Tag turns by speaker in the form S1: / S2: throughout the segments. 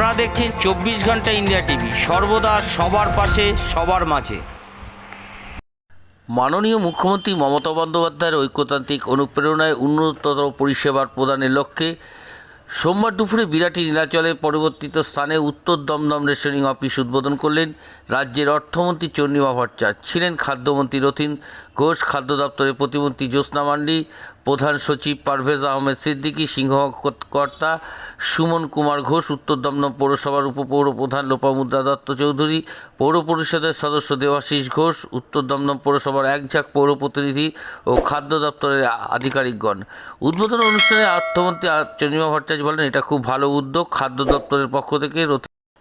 S1: আপনারা দেখছেন চব্বিশ ঘণ্টা ইন্ডিয়া টিভি। সর্বদা সবার পাশে, সবার মাঝে। মাননীয় মুখ্যমন্ত্রী মমতা বন্দ্যোপাধ্যায়ের ঐক্যতান্ত্রিক অনুপ্রেরণায় উন্নততর পরিষেবার প্রদানের লক্ষ্যে সোমবার দুপুরে বিরাটি নীলাচলে পরিবর্তিত স্থানে উত্তর দমদম রেশনিং অফিস উদ্বোধন করলেন রাজ্যের অর্থমন্ত্রী চন্দ্রিমা ভট্টাচার্য। ছিলেন খাদ্যমন্ত্রী রথিন ঘোষ, খাদ্য দপ্তরের প্রতিমন্ত্রী জ্যোৎস্না মান্ডি, প্রধান সচিব পারভেজ আহমেদ সিদ্দিকী সিংহকর্তা সুমন কুমার ঘোষ, উত্তর দমদম পৌরসভার উপপৌর প্রধান লোপামুদ্রা দত্ত চৌধুরী, পৌর পরিষদের সদস্য দেবাশিস ঘোষ, উত্তর দমদম পৌরসভার একঝাক পৌর প্রতিনিধি ও খাদ্য দপ্তরের আধিকারিকগণ। উদ্বোধন অনুষ্ঠানে অর্থমন্ত্রী চন্দ্রিমা ভট্টাচার্য বলেন, এটা খুব ভালো উদ্যোগ, খাদ্য দপ্তরের পক্ষ থেকে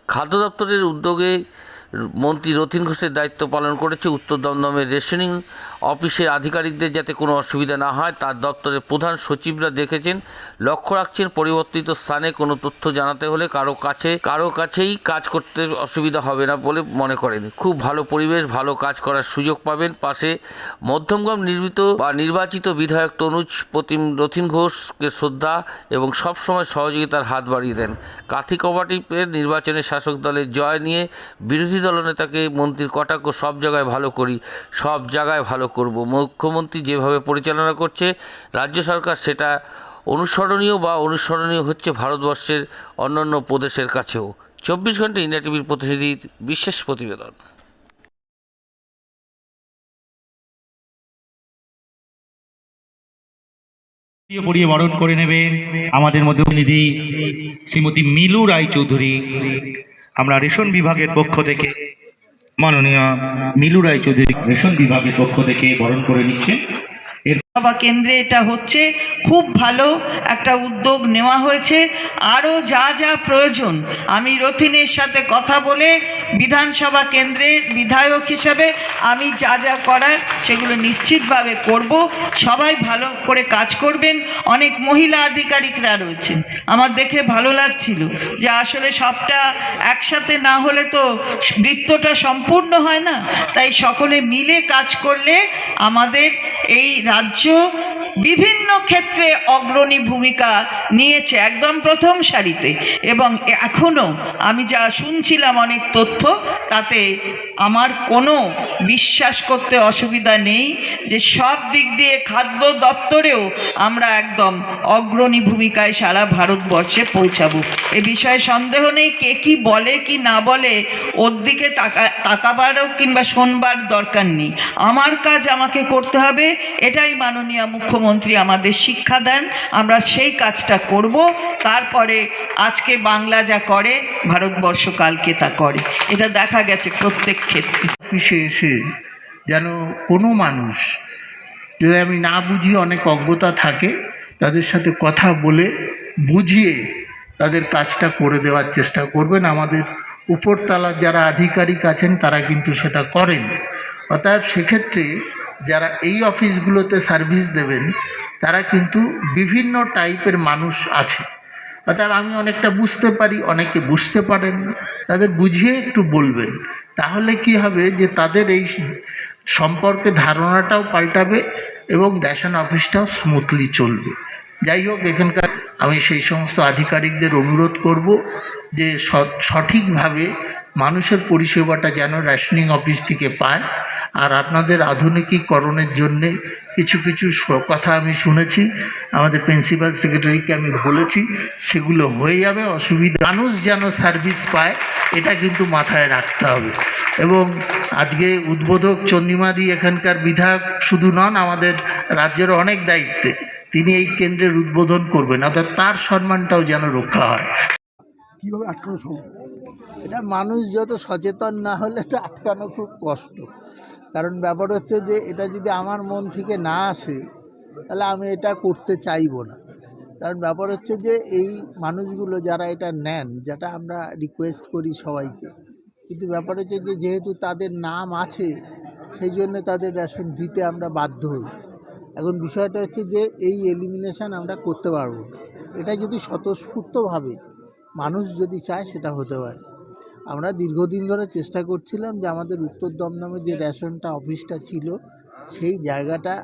S1: খাদ্য দপ্তরের উদ্যোগে মন্ত্রী রথিন ঘোষের দায়িত্ব পালন করেছে উত্তর দমদমের রেশনিং অফিসের আধিকারিকদের যাতে কোনো অসুবিধা না হয়, তার দপ্তরের প্রধান সচিবরা দেখেছেন, লক্ষ্য রাখছেন পরিবর্তিত স্থানে কোনো তথ্য জানাতে হলে কারও কাছে, কারও কাছেই কাজ করতে অসুবিধা হবে না বলে মনে করেন। খুব ভালো পরিবেশ, ভালো কাজ করার সুযোগ পাবেন। পাশে মধ্যমগ্রাম নির্মিত বা নির্বাচিত বিধায়ক তনুজ প্রতিম রথিন ঘোষকে শ্রদ্ধা এবং সবসময় সহযোগিতার হাত বাড়িয়ে দেন। কাথি কবাটিপের নির্বাচনে শাসক দলের জয় নিয়ে বিরোধী দলনেতাকে মন্ত্রীর কটাক্ষ সব জায়গায় ভালো করি, সব জায়গায় ভালো করব। মুখ্যমন্ত্রী যেভাবে পরিচালনা করছে, রাজ্য সরকার সেটা অনুসরণীয় বা অনুসরণীয় হচ্ছে ভারতবর্ষের অন্যান্য প্রদেশের কাছেও। চব্বিশ ঘণ্টা ইন্ডিয়া টিভির প্রতিনিধির বিশেষ প্রতিবেদন।
S2: পড়িয়ে বরণ করে নেবে আমাদের মধ্যে প্রতিনিধি শ্রীমতী মিলু রায় চৌধুরী আমরা রেশন বিভাগের পক্ষ থেকে মাননীয় মিলু রায় চৌধুরী রেশন বিভাগের পক্ষ থেকে বরণ করে নিচ্ছে
S3: সভা কেন্দ্রে এটা হচ্ছে। খুব ভালো একটা উদ্যোগ নেওয়া হয়েছে। আরও যা যা প্রয়োজন, আমি রথিনের সাথে কথা বলে বিধানসভা কেন্দ্রের বিধায়ক হিসাবে আমি যা যা করার সেগুলো নিশ্চিতভাবে করব। সবাই ভালো করে কাজ করবেন। অনেক মহিলা আধিকারিকরা রয়েছেন। আমার দেখে ভালো লাগছিল যে আসলে সবটা একসাথে না হলে তো বৃত্তটা সম্পূর্ণ হয় না। তাই সকলে মিলে কাজ করলে আমাদের এই রাজ্য বিভিন্ন ক্ষেত্রে অগ্রণী ভূমিকা নিয়েছে একদম প্রথম সারিতে। এবং এখনও আমি যা শুনছিলাম অনেক তথ্য, তাতে আমার কোনো বিশ্বাস করতে অসুবিধা নেই যে সব দিক দিয়ে খাদ্য দপ্তরেও আমরা একদম অগ্রণী ভূমিকায় সারা ভারতবর্ষে পৌঁছাবো। এ বিষয়ে সন্দেহ নেই কে কি বলে, কি না বলে, ওর দিকে তাকা, তাকাবারও কিংবা শোনবার দরকার নেই। আমার কাজ আমাকে করতে হবে, এটাই মাননীয় মুখ্যমন্ত্রী আমাদের শিক্ষা দেন, আমরা সেই কাজটা করব। তারপরে আজকে বাংলা যা করে, ভারতবর্ষ কালকে তা করে। এটা দেখা গেছে প্রত্যেক ক্ষেত্রে।
S4: অফিসে এসে যেন কোনো মানুষ, যদি আমি না বুঝি অনেক অজ্ঞতা থাকে, তাদের সাথে কথা বলে বুঝিয়ে তাদের কাজটা করে দেওয়ার চেষ্টা করবেন। আমাদের উপরতলার যারা আধিকারিক আছেন, তারা কিন্তু সেটা করেন। অতএব সেক্ষেত্রে যারা এই অফিসগুলোতে সার্ভিস দেবেন, তারা কিন্তু বিভিন্ন টাইপের মানুষ আছে। অর্থাৎ আমি অনেকটা বুঝতে পারি, অনেকে বুঝতে পারেন, তাদের বুঝিয়ে একটু বলবেন। তাহলে কি হবে যে তাদের এই সম্পর্কে ধারণাটাও পাল্টাবে এবং রেশন অফিসটাও স্মুথলি চলবে। যাই হোক, এখানকার আমি সেই সমস্ত আধিকারিকদের অনুরোধ করব যে সঠিকভাবে মানুষের পরিষেবাটা যেন রেশনিং অফিস থেকে পায়। আর আপনাদের আধুনিকীকরণের জন্যে কিছু কিছু কথা আমি শুনেছি, আমাদের প্রিন্সিপাল সেক্রেটারিকে আমি বলেছি, সেগুলো হয়ে যাবে, অসুবিধা মানুষ যেন সার্ভিস পায়, এটা কিন্তু মাথায় রাখতে হবে। এবং আজকে উদ্বোধক চন্দ্রিমাদি এখানকার বিধায়ক শুধু নন, আমাদের রাজ্যের অনেক দায়িত্বে। তিনি এই কেন্দ্রের উদ্বোধন করবেন, অর্থাৎ তার সম্মানটাও যেন রক্ষা হয়।
S5: কীভাবে আটকানো সম্ভব? এটা মানুষ যত সচেতন না হলে এটা আটকানো খুব কষ্ট। কারণ ব্যাপার হচ্ছে যে, এটা যদি আমার মন থেকে না আসে, তাহলে আমি এটা করতে চাইব না। কারণ ব্যাপার হচ্ছে যে, এই মানুষগুলো যারা এটা নেন, যেটা আমরা রিকোয়েস্ট করি সবাইকে, কিন্তু ব্যাপার হচ্ছে যে, যেহেতু তাদের নাম আছে, সেই জন্য তাদের রেশন দিতে আমরা বাধ্য হই। এখন বিষয়টা হচ্ছে যে, এই এলিমিনেশন আমরা করতে পারব এটা যদি স্বতঃস্ফূর্তভাবে মানুষ যদি চায় সেটা হতে পারে। আমরা দীর্ঘদিন ধরে চেষ্টা করছিলাম যে আমাদের উত্তর দমদমে যে রেশনটা, অফিসটা ছিল, সেই জায়গাটা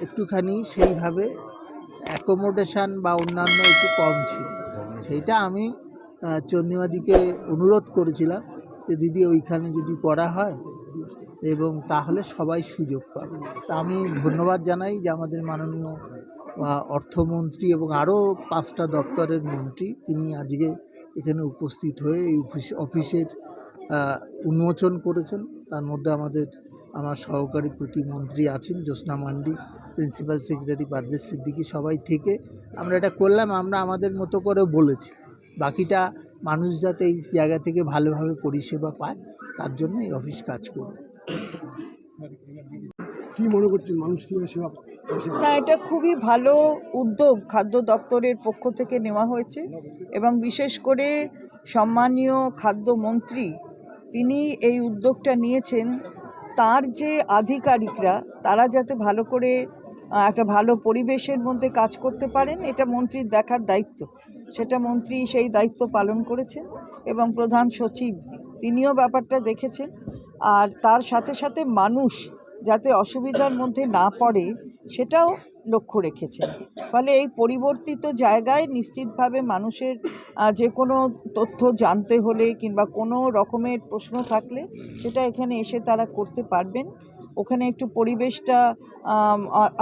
S5: একটুখানি সেইভাবে অ্যাকোমোডেশান বা অন্যান্য একটু কম ছিল। সেইটা আমি
S4: চন্দ্রিমাদিকে অনুরোধ করেছিলাম যে, দিদি, ওইখানে যদি করা হয় এবং তাহলে সবাই সুযোগ পাবে। তা আমি ধন্যবাদ জানাই যে আমাদের মাননীয় অর্থমন্ত্রী এবং আরও পাঁচটা দপ্তরের মন্ত্রী তিনি আজকে এখানে উপস্থিত হয়ে এই অফিস, অফিসের উন্মোচন করেছেন। তার মধ্যে আমাদের, আমার সহকারী প্রতিমন্ত্রী আছেন জ্যোৎস্না মান্ডি, প্রিন্সিপাল সেক্রেটারি পারভেজ সিদ্দিকী, সবাই থেকে আমরা এটা করলাম, আমরা আমাদের মতো করে বলেছি। বাকিটা মানুষ যাতে এই জায়গা থেকে ভালোভাবে পরিষেবা পায়, তার জন্য এই অফিস কাজ করবে।
S5: কি মনে করছেন মানুষ সেবা
S3: না, এটা খুবই ভালো উদ্যোগ খাদ্য দপ্তরের পক্ষ থেকে নেওয়া হয়েছে এবং বিশেষ করে সম্মানীয় খাদ্যমন্ত্রী তিনি এই উদ্যোগটা নিয়েছেন। তার যে আধিকারিকরা, তারা যাতে ভালো করে একটা ভালো পরিবেশের মধ্যে কাজ করতে পারেন, এটা মন্ত্রীর দেখার দায়িত্ব। সেটা মন্ত্রী সেই দায়িত্ব পালন করেছেন এবং প্রধান সচিব তিনিও ব্যাপারটা দেখেছেন। আর তার সাথে সাথে মানুষ যাতে অসুবিধার মধ্যে না পড়ে সেটাও লক্ষ্য রেখেছেন। ফলে এই পরিবর্তিত জায়গায় নিশ্চিতভাবে মানুষের যে কোনো তথ্য জানতে হলে কিংবা কোনো রকমের প্রশ্ন থাকলে সেটা এখানে এসে তারা করতে পারবেন। ওখানে একটু পরিবেশটা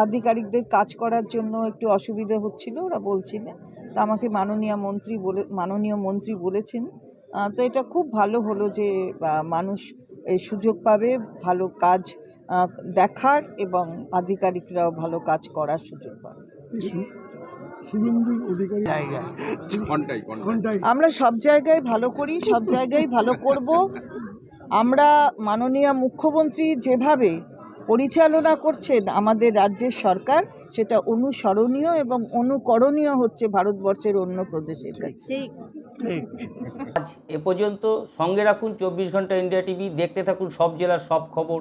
S3: আধিকারিকদের কাজ করার জন্য একটু অসুবিধা হচ্ছিল, ওরা বলছিলেন তো আমাকে মাননীয় মন্ত্রী বলে, মাননীয় মন্ত্রী বলেছেন। তো এটা খুব ভালো হলো যে মানুষ এই সুযোগ পাবে, ভালো কাজ দেখার এবং আধিকারিকরাও ভালো কাজ করার সুযোগ পাবে আমরা সব জায়গায় ভালো করি সব জায়গায় ভালো করব। আমরা মাননীয় মুখ্যমন্ত্রী যেভাবে পরিচালনা করছেন আমাদের রাজ্যের সরকার সেটা অনুসরণীয় এবং অনুকরণীয় হচ্ছে ভারতবর্ষের অন্য প্রদেশের কাছে।
S4: ঠিক।
S1: এ পর্যন্ত সঙ্গে রাখুন চব্বিশ ঘণ্টা ইন্ডিয়া টিভি দেখতে থাকুন সব জেলার সব খবর।